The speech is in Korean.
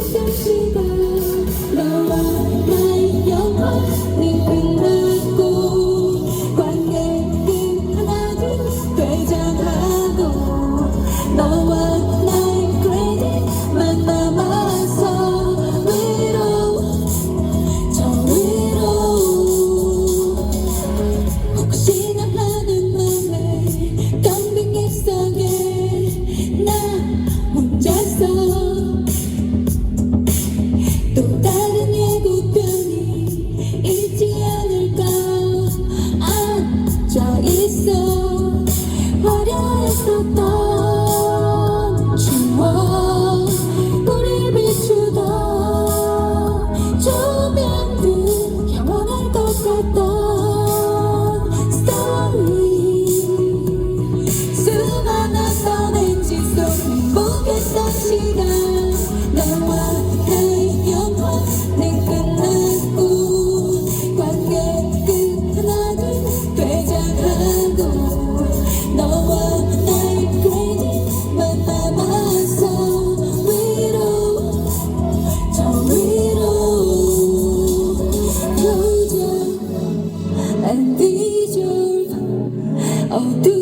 相信 비추던 우리 비추던 저 변듯 영원할 것 같던 of